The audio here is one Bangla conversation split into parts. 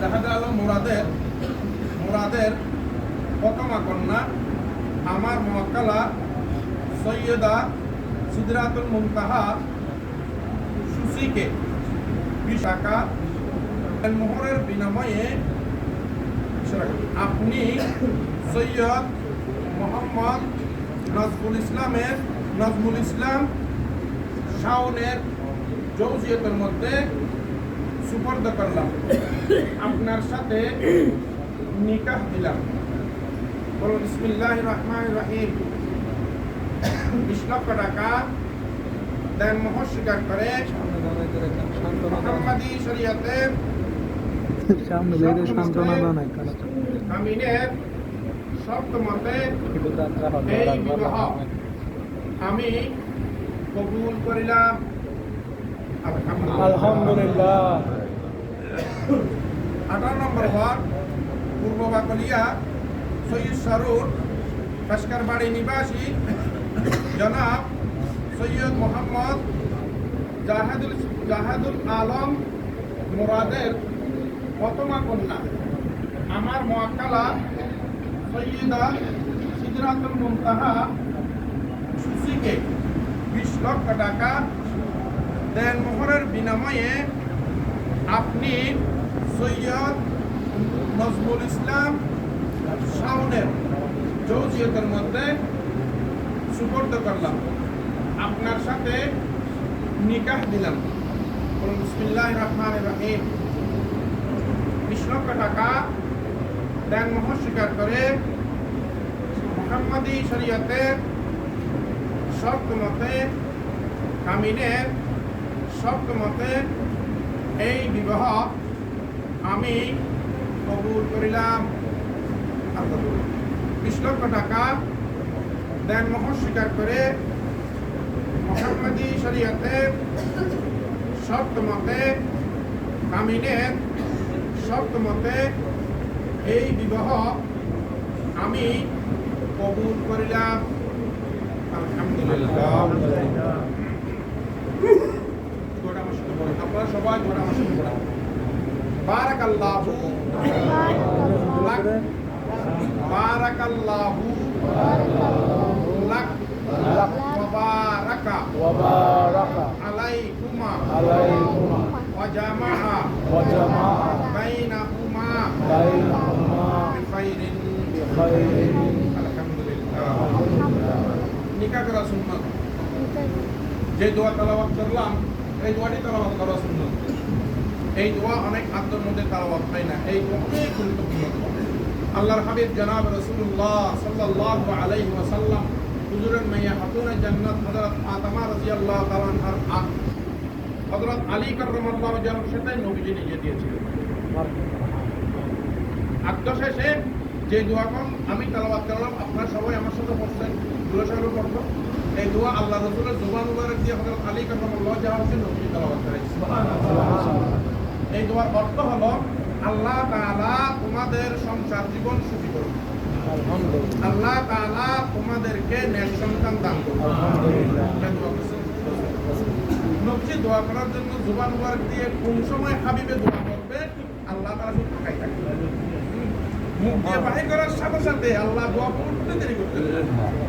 দেখা গেল মুরাদের মুরাদের প্রথমা কন্যা, আমার মক্কালা সৈয়দা সিদরাতুল মুনতাহা সুসিকে। বিশ টাকা মোহরের বিনিময়ে আপনি সৈয়দ মোহাম্মদ নজমুল ইসলামের, নজমুল ইসলাম শাওনের জৌজিয়তের মধ্যে সুপর্দ করলাম। আপনার সাথে নিকাহ দিলাম। বলুন বিসমিল্লাহ রহমান রহিম। বিশ লক্ষ টাকা দেন স্বীকার করে মোহাম্মদী আমিনের শর্ত মতে এই বিবাহ আমি কবুল করিলাম। আলহামদুলিল্লাহ। আঠারো নম্বর ওয়ার্ড, পূর্ব বাকলিয়া, সৈয়দ সারুর কাশকার নিবাসী, জনাব সৈয়দ মোহাম্মদ জাহাদুল জাহাদুল আলম মুরাদের প্রথমা কন্যা। আমার মোয়াক্কালা সৈয়দা সিদরাতুল মুনতাহা সুসিকে বিশ লক্ষ টাকা দেন মোহরের বিনিময়ে আপনি সৈয়দ নজমুল ইসলাম শাওনের জৌজিয়তের মধ্যে সুপর্দ করলাম। আপনার সাথে নিকাহ দিলাম। বিসমিল্লাহ রহমান রহিম। বিশ লক্ষ টাকা দেন মোহর স্বীকার করে মোহাম্মদী শরীয়তের শর্ত মতে কামিনের শর্ত মতে এই বিবাহ আমি কবুল করিলাম। বিশ লক্ষ টাকা দেন মোহর স্বীকার করে মোহাম্মদী শরীয়তের শর্ত মতে কামিনের মতে এই বিবাহ আমি কবুল করিলাম। আলহামদুলিল্লাহ। perempuan pernah masuk Islam. Barakallahu lak. Barakallahu lak. Lak. Wabaraka. Wabaraka. Alaihuma. Alaihuma. Wajamaha. Wajamaha. Bainahuma. Bainahuma. Bikhairin. Bikhairin. Alhamdulillah. Nikah kerasumat. Jadi dua kalau waktu terlambat, এই দোয়াটি তালাবাত করা সুন্নাত। এই দোয়া অনেক আত্মর মধ্যে তালাবাত হয় না, এই দোয়া অনেক গুরুত্বপূর্ণ দোয়া। আল্লাহর হাবিব জনাব রাসূলুল্লাহ সাল্লাল্লাহু আলাইহি ওয়াসাল্লাম হুজুরের মাইয়া খাতুনে জান্নাত হযরত ফাতেমা রাদিয়াল্লাহু তাআলা আনহার আগ, হযরত আলী কাররামাল্লাহু ওয়াজহার সাথে নবীজি নিজে দিয়েছিলেন। আত্ম শেষে যে দোয়াখন আমি তালাবাত করলাম, আপনার সবাই আমার সাথে পড়ছেন দুলো সাহেব পড়তো এই দোয়া আল্লাহ রসুলের জোবান মুবারক দিয়ে হযরত আলী কাররামাল্লাহু যা হোসেন নবীজি তালাবাত করেছে এই দোয়ার অর্থ হলো আল্লাহ তাআলা তোমাদের সংসার জীবন সুখী করুন আল্লাহ তাআলা তোমাদেরকে নেক সন্তান দান করুন দোয়া নবজি দোয়া করার জন্য জুবান মুবারক দিয়ে কোন সময় হাবিবে দোয়া করবে আল্লাহ তাআলা শুধু তাকাই থাকবে। মুখ দিয়ে বাহির করার সাথে সাথে আল্লাহ দোয়া করতে দেরি করতে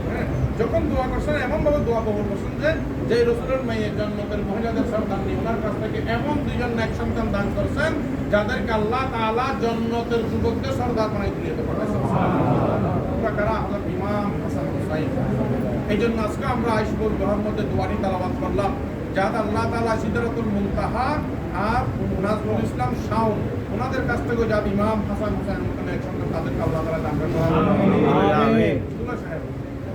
হ্যাঁ, যখন দোয়া করছেন এমন ভাবে দোয়া কবুল করছেন যে যে রসুলের মেয়ে জন্মতের মহিলাদের সন্তান নিয়ে ওনার কাছ থেকে এমন দুইজন এক সন্তান দান করছেন যাদেরকে আল্লাহ তাআলা জন্নতের যুবকদের সর্দার বানাই দিয়ে দিতে পারছেন আমরা কারা? হযরত ইমাম হাসান হুসাইন। এই জন্য আজকে আমরা আইসবুল মধ্যে দোয়ারি তালাবাত করলাম যাতে আল্লাহ মুনতাহা আর নাজমুল ইসলাম শাওন ওনাদের কাছ থেকে যাতে ইমাম হাসান হুসাইন এক সন্তান তাদেরকে আল্লাহ তাআলা দান করেন সাহেব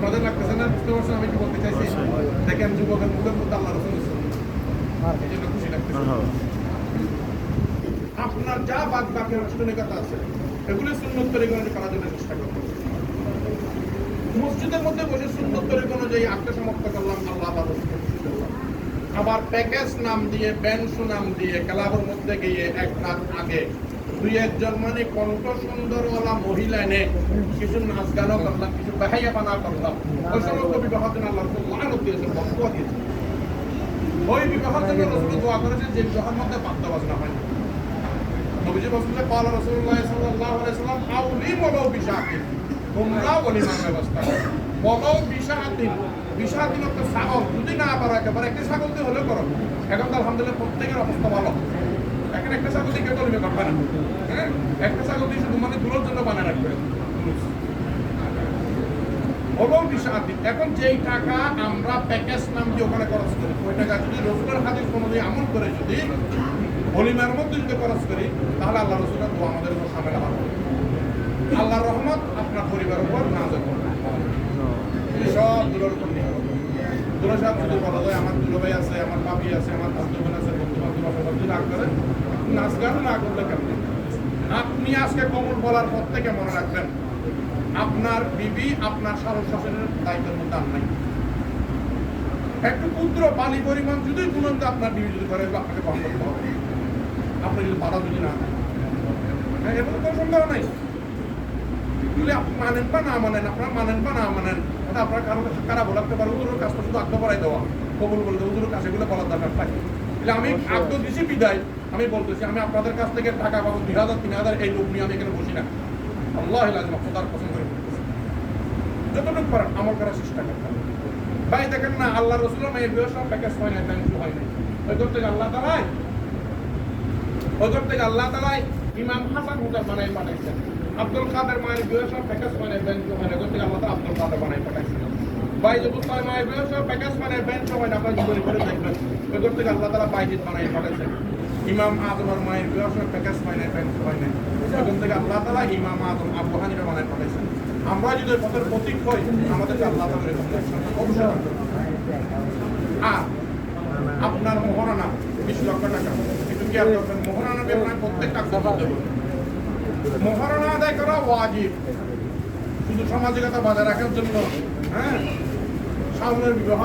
আপনাদের লাগতেছে না বুঝতে পারছেন? আমি কি বলতে চাইছি দেখেন যুবকের মুখের মধ্যে আল্লাহ রসুল এই জন্য খুশি লাগতেছে। আপনার যা বাদ বাকি আনুষ্ঠানিকতা আছে এগুলি সুন্নত তরিকা অনুযায়ী করার জন্য চেষ্টা করব মসজিদের মধ্যে বসে সুন্নত তরিকা অনুযায়ী আত্মা সমাপ্ত করলাম আল্লাহ আবার খাবার প্যাকেজ নাম দিয়ে ব্যান্ড নাম দিয়ে ক্লাবের মধ্যে গিয়ে এক রাত আগে দুই একজন মানে কণ্ঠ সুন্দর ওলা মহিলা এনে কিছু নাচ গানও করলাম, কিছু বাহাইয়া বানা করলাম। ওই সমস্ত বিবাহ জন্য আল্লাহ লালত দিয়েছেন বক্তব্য দিয়েছে ওই বিবাহ জন্য রসুল দোয়া করেছে যে বিবাহের মধ্যে বার্তা বাজনা হয় নবীজি রসুলের পাল রসুল্লাহ সাল্লাহ আলাইসাল্লাম আউলি বলো বিশাহ তোমরাও বলি নামে ব্যবস্থা বলো বিশাহ একটা ছাগল যদি না পারো, একেবারে একটা ছাগল দিয়ে হলেও করো। এখন তো আলহামদুলিল্লাহ প্রত্যেকের অবস্থা ভালো। এখন একটা ছাগল দিয়ে কেউ করবে না। হ্যাঁ? একটা ছাগল দিয়ে শুধু মানে দূরের জন্য বানায় রাখবে। এখন যেই টাকা আমরা প্যাকেজ নাম দিয়ে ওখানে খরচ করি, ওই টাকা যদি রসুলের হাদিস অনুযায়ী আমল করে যদি হলিমার মধ্যে যদি খরচ করি, তাহলে আল্লাহ রসুলের দোয়া আমাদের উপর সামেল হবে। আল্লাহর রহমত আপনার পরিবারের উপর না যাবে সব দূরের উপর দূরে সাহেব যদি বলা যায় আমার দুলো ভাই আছে, আমার বাপি আছে, আমার বোন আছে, বন্ধু বান্ধব আছে, সব রাগ করে, নাচ গান না করলে কেমন? আপনি আজকে কমল বলার পর থেকে মনে রাখবেন, আপনার বিবি আপনার শাসন শাসনের দায়িত্বের মধ্যে আর নাই। একটু ক্ষুদ্র পানি পরিমাণ যদি গুণন্ত আপনার বিবি যদি করে, আপনাকে বন্ধ করতে হবে। আপনি যদি বাধা যদি না। হ্যাঁ এর মধ্যে কোনো সন্দেহ নাই। মানেন বা না মানেন, আপনারা মানেন বা না মানেন এটা আপনার কারও কাছে খারাপ লাগতে পারে হুজুরের কাজটা শুধু আগ্রহ বাড়াই দেওয়া। কবুল বলতে হুজুরের কাছে এগুলো বলার দরকার থাকে তাহলে আমি আগ্রহ দিছি বিদায় আমি বলতেছি আমি আপনাদের কাছ থেকে টাকা পাবো দুই হাজার তিন হাজার এই লোক নিয়ে আমি এখানে বসি না। আল্লাহ লাজমা খোদার পছন্দ করে। যতটুকু পারেন আমল করার চেষ্টা করতে হবে। ভাই দেখেন না আল্লাহ রসুলের মেয়ের বিয়ে সব প্যাকেজ হয় না ব্যাংক হয় নাই। ওই করতে আল্লাহ তালাই ওই করতে আল্লাহ তালাই ইমাম হাসান হুদার বানাই পাঠাইছেন আব্দুল কাদের মায়ের বিয়ে সব প্যাকেজ মানে ব্যাংক হয় না করতে তালা আব্দুল কাদের বানাই পাঠাইছেন ভাই জবুল তাই মায়ের বিয়ে সব প্যাকেজ মানে ব্যাংক হয় না আপনার জীবনে করে দেখবেন করতে আল্লাহ বাইজিৎ বানাই পাঠাইছেন ইমাম আদমের মায়ের বিয়ে সব প্যাকেজ হয় না ব্যাংক হয় না ওখান থেকে আল্লাহ ইমাম আদম আবু হানিফা বানাই পাঠাইছেন আমরা যদি পথের প্রতীক হই, আমাদেরকে আল্লাহ এরকম আর আপনার মোহরানা বিশ লক্ষ টাকা। একটু খেয়াল করবেন মোহরানা বেতন প্রত্যেক টাকা করতে হবে মোহরানা আদায় করা ওয়াজিব। শুধু সামাজিকতা বজায় রাখার জন্য হ্যাঁ? সামনের বিবাহ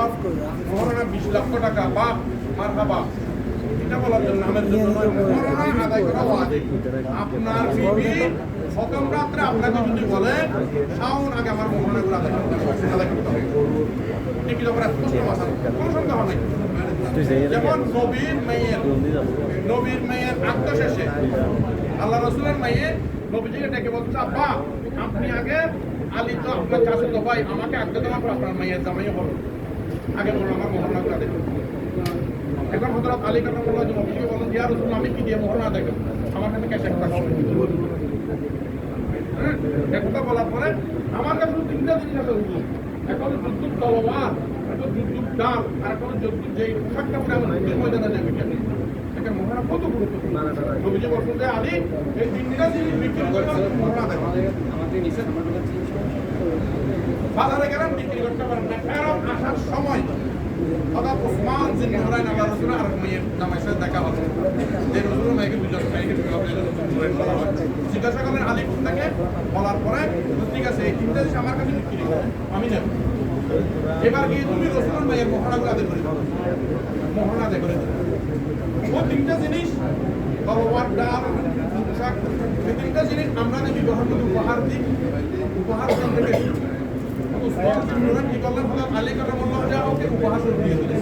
মোহরানা বিশ লক্ষ টাকা বা মার বাবা এটা বলার জন্য নামের জন্য নয় মোহরানা আদায় করা ওয়াজিব। আপনার বিবি রাত্রে আপনাকে যদি বলে, শাওন, আগে আমার মোহরানাগুলো আদায় করতে আদায় করতে হবে। ঠিক যখন স্পষ্ট কোনো সন্দেহ নেই। যেমন নবীর মেয়ের নবীর মেয়ের আত্মশেষে আল্লাহ রসুলের মেয়ে নবীজিকে ডেকে বলছে, আব্বা, আপনি আগে আলী তো আপনার চাষে তো ভাই, আমাকে আগে তোমার পর আপনার মেয়ের জামাই হলো আগে বলুন আমার মোহরনা করে এখন হজরত আলী কাটা বলল যে নবীজিকে বলুন ইয়া রসুল আমি কি দিয়ে মোহরনা দেখেন আমার কাছে ক্যাশ একটা হবে হ্যাঁ একথা বলার পরে আমার কাছে তিনটা জিনিস আছে এখন যুদ্ধ তলোয়ার এখন যুদ্ধ ডাল আর এখন যুদ্ধ যে পোশাকটা পরে আমার ময়দানে যাবে। কেন এটা মহারা কত গুরুত্বপূর্ণ? আসার সময় হঠাৎ ওসমান জিন নুরাইন আল্লাহ রসুল আর দেখা হলো যে রসুল মেয়েকে দুজন মেয়েকে রসুল জিজ্ঞাসা কোন বলার পরে ঠিক আছে, এই তিনটা জিনিস আমার কাছে বিক্রি করো আমি নেব। এবার গিয়ে তুমি রসুলের মেয়ের মহানাগুলো আদায় করে ও তিনটা জিনিস তলোয়ার ডাল এই তিনটা জিনিস আমরা যে বিবাহের করি। উপহার দিই। উপহার ওকে উপহার দিয়ে দিলেন